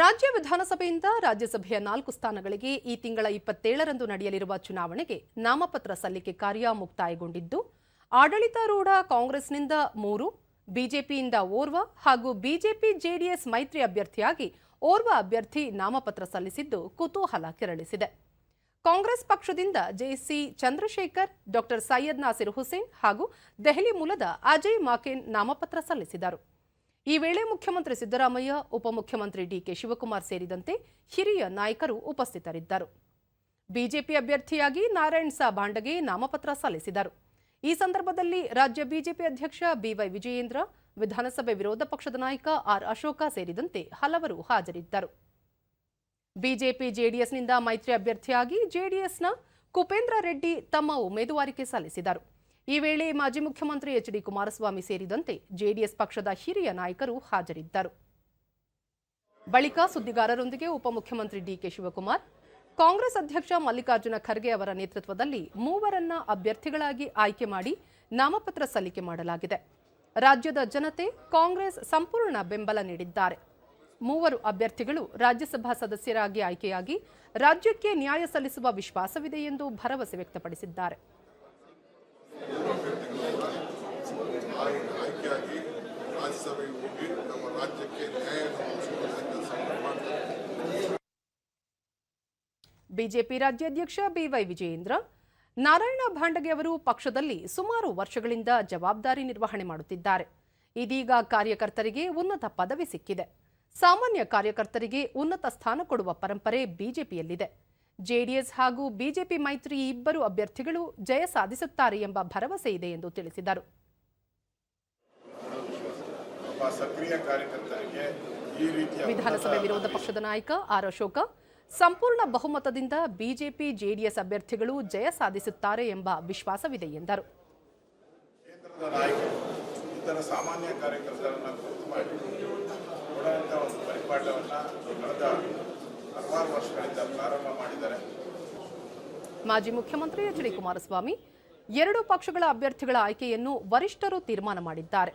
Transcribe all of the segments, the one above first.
ರಾಜ್ಯ ವಿಧಾನಸಭೆಯಿಂದ ರಾಜ್ಯಸಭೆಯ ನಾಲ್ಕು ಸ್ಥಾನಗಳಿಗೆ ಈ ತಿಂಗಳ ಇಪ್ಪತ್ತೇಳರಂದು ನಡೆಯಲಿರುವ ಚುನಾವಣೆಗೆ ನಾಮಪತ್ರ ಸಲ್ಲಿಕೆ ಕಾರ್ಯ ಮುಕ್ತಾಯಗೊಂಡಿದ್ದು, ಆಡಳಿತಾರೂಢ ಕಾಂಗ್ರೆಸ್ನಿಂದ ಮೂರು, ಬಿಜೆಪಿಯಿಂದ ಓರ್ವ ಹಾಗೂ ಬಿಜೆಪಿ ಜೆಡಿಎಸ್ ಮೈತ್ರಿ ಅಭ್ಯರ್ಥಿಯಾಗಿ ಓರ್ವ ಅಭ್ಯರ್ಥಿ ನಾಮಪತ್ರ ಸಲ್ಲಿಸಿದ್ದು ಕುತೂಹಲ ಕೆರಳಿಸಿದೆ. ಕಾಂಗ್ರೆಸ್ ಪಕ್ಷದಿಂದ ಜೆಸಿ ಚಂದ್ರಶೇಖರ್, ಡಾಕ್ಟರ್ ಸೈಯದ್ ನಾಸಿರ್ ಹುಸೇನ್ ಹಾಗೂ ದೆಹಲಿ ಮೂಲದ ಅಜಯ್ ಮಾಕೇನ್ ನಾಮಪತ್ರ ಸಲ್ಲಿಸಿದರು. ಈ ವೇಳೆ ಮುಖ್ಯಮಂತ್ರಿ ಸಿದ್ದರಾಮಯ್ಯ ಉಪಮುಖ್ಯಮಂತ್ರಿ ಡಿಕೆ ಶಿವಕುಮಾರ್ ಸೇರಿದಂತೆ ಹಿರಿಯ ನಾಯಕರು ಉಪಸ್ಥಿತರಿದ್ದರು. ಬಿಜೆಪಿ ಅಭ್ಯರ್ಥಿಯಾಗಿ ನಾರಾಯಣ್ ಸಾ. ಬಾಂಡಗೆ ನಾಮಪತ್ರ ಸಲ್ಲಿಸಿದರು. ಈ ಸಂದರ್ಭದಲ್ಲಿ ರಾಜ್ಯ ಬಿಜೆಪಿ ಅಧ್ಯಕ್ಷ ಬಿವೈ ವಿಜಯೇಂದ್ರ, ವಿಧಾನಸಭೆ ವಿರೋಧ ಪಕ್ಷದ ನಾಯಕ ಆರ್. ಅಶೋಕ ಸೇರಿದಂತೆ ಹಲವರು ಹಾಜರಿದ್ದರು. ಬಿಜೆಪಿ ಜೆಡಿಎಸ್ನಿಂದ ಮೈತ್ರಿ ಅಭ್ಯರ್ಥಿಯಾಗಿ ಜೆಡಿಎಸ್ನ ಕುಪೇಂದ್ರ ರೆಡ್ಡಿ ತಮ್ಮ ಉಮೇದುವಾರಿಕೆ ಸಲ್ಲಿಸಿದರು. ಈ ವೇಳೆ ಮಾಜಿ ಮುಖ್ಯಮಂತ್ರಿ ಎಚ್ ಡಿ ಕುಮಾರಸ್ವಾಮಿ ಸೇರಿದಂತೆ ಜೆಡಿಎಸ್ ಪಕ್ಷದ ಹಿರಿಯ ನಾಯಕರು ಹಾಜರಿದ್ದರು. ಬಳಿಕ ಸುದ್ದಿಗಾರರೊಂದಿಗೆ ಉಪಮುಖ್ಯಮಂತ್ರಿ ಡಿಕೆ ಶಿವಕುಮಾರ್, ಕಾಂಗ್ರೆಸ್ ಅಧ್ಯಕ್ಷ ಮಲ್ಲಿಕಾರ್ಜುನ ಖರ್ಗೆ ಅವರ ನೇತೃತ್ವದಲ್ಲಿ ಮೂವರನ್ನ ಅಭ್ಯರ್ಥಿಗಳಾಗಿ ಆಯ್ಕೆ ಮಾಡಿ ನಾಮಪತ್ರ ಸಲ್ಲಿಕೆ ಮಾಡಲಾಗಿದೆ. ರಾಜ್ಯದ ಜನತೆ ಕಾಂಗ್ರೆಸ್ ಸಂಪೂರ್ಣ ಬೆಂಬಲ ನೀಡಿದ್ದಾರೆ. ಮೂವರು ಅಭ್ಯರ್ಥಿಗಳು ರಾಜ್ಯಸಭಾ ಸದಸ್ಯರಾಗಿ ಆಯ್ಕೆಯಾಗಿ ರಾಜ್ಯಕ್ಕೆ ನ್ಯಾಯ ಸಲ್ಲಿಸುವ ವಿಶ್ವಾಸವಿದೆ ಎಂದು ಭರವಸೆ ವ್ಯಕ್ತಪಡಿಸಿದ್ದಾರೆ. ಆಯ್ಕೆಯಾಗಿ ರಾಜ್ಯಸಭೆಗೆ ಹೋಗಿ ನಮ್ಮ ರಾಜ್ಯಕ್ಕೆ ನ್ಯಾಯ ಒದಗಿಸುವಂತ ಕೆಲಸ ಮಾಡ್ತಾರೆ ಬಿಜೆಪಿ ರಾಜ್ಯಾಧ್ಯಕ್ಷ ಬಿವೈ ವಿಜಯೇಂದ್ರ, ನಾರಾಯಣ ಭಾಂಡಗೆ ಅವರು ಪಕ್ಷದಲ್ಲಿ ಸುಮಾರು ವರ್ಷಗಳಿಂದ ಜವಾಬ್ದಾರಿ ನಿರ್ವಹಣೆ ಮಾಡುತ್ತಿದ್ದಾರೆ. ಇದೀಗ ಕಾರ್ಯಕರ್ತರಿಗೆ ಉನ್ನತ ಪದವಿ ಸಿಕ್ಕಿದೆ. ಸಾಮಾನ್ಯ ಕಾರ್ಯಕರ್ತರಿಗೆ ಉನ್ನತ ಸ್ಥಾನ ಕೊಡುವ ಪರಂಪರೆ ಬಿಜೆಪಿಯಲ್ಲಿದೆ. ಜೆಡಿಎಸ್ ಹಾಗೂ ಬಿಜೆಪಿ ಮೈತ್ರಿ ಇಬ್ಬರು ಅಭ್ಯರ್ಥಿಗಳು ಜಯ ಸಾಧಿಸುತ್ತಾರೆ ಎಂಬ ಭರವಸೆ ಇದೆ ಎಂದು ತಿಳಿಸಿದರು. ಒಬ್ಬ ಸಕ್ರಿಯ ಕಾರ್ಯಕರ್ತರಿಗೆ ಈ ರೀತಿಯ ವಿಧಾನಸಭೆ ವಿರೋಧ ಪಕ್ಷದ ನಾಯಕ ಆರ್ ಅಶೋಕ ಸಂಪೂರ್ಣ ಬಹುಮತದಿಂದ ಬಿಜೆಪಿ ಜೆಡಿಎಸ್ ಅಭ್ಯರ್ಥಿಗಳು ಜಯ ಸಾಧಿಸುತ್ತಾರೆ ಎಂಬ ವಿಶ್ವಾಸವಿದೆ ಎಂದರು. ಕೇಂದ್ರದ ನಾಯಕರು ಇತರ ಸಾಮಾನ್ಯ ಕಾರ್ಯಕರ್ತರನ್ನು ಗುರುತು ಮಾಡಿ ಕೊಡುವಂಥ ಒಂದು ಪರಿಪಾಠವನ್ನು ಕಳೆದ ಹಲವಾರು ವರ್ಷಗಳಿಂದ ಪ್ರಾರಂಭ ಮಾಡಿದ್ದಾರೆ. ಮಾಜಿ ಮುಖ್ಯಮಂತ್ರಿ ಎಚ್ ಡಿ ಕುಮಾರಸ್ವಾಮಿ ಎರಡು ಪಕ್ಷಗಳ ಅಭ್ಯರ್ಥಿಗಳ ಆಯ್ಕೆಯನ್ನು ವರಿಷ್ಠರು ತೀರ್ಮಾನ ಮಾಡಿದ್ದಾರೆ.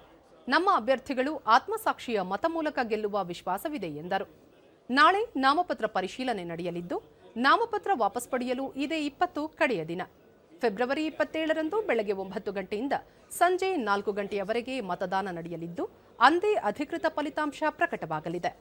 ನಮ್ಮ ಅಭ್ಯರ್ಥಿಗಳು ಆತ್ಮಸಾಕ್ಷಿಯ ಮತ ಮೂಲಕ ಗೆಲ್ಲುವ ವಿಶ್ವಾಸವಿದೆ ಎಂದರು. ನಾಳೆ ನಾಮಪತ್ರ ಪರಿಶೀಲನೆ ನಡೆಯಲಿದ್ದು, ನಾಮಪತ್ರ ವಾಪಸ್ ಪಡೆಯಲು ಇದೇ ಇಪ್ಪತ್ತು ಕಡೆಯ ದಿನ. ಫೆಬ್ರವರಿ ಇಪ್ಪತ್ತೇಳರಂದು ಬೆಳಗ್ಗೆ ಒಂಬತ್ತು ಗಂಟೆಯಿಂದ ಸಂಜೆ ನಾಲ್ಕು ಗಂಟೆಯವರೆಗೆ ಮತದಾನ ನಡೆಯಲಿದ್ದು, ಅಂದೇ ಅಧಿಕೃತ ಫಲಿತಾಂಶ ಪ್ರಕಟವಾಗಲಿದೆ.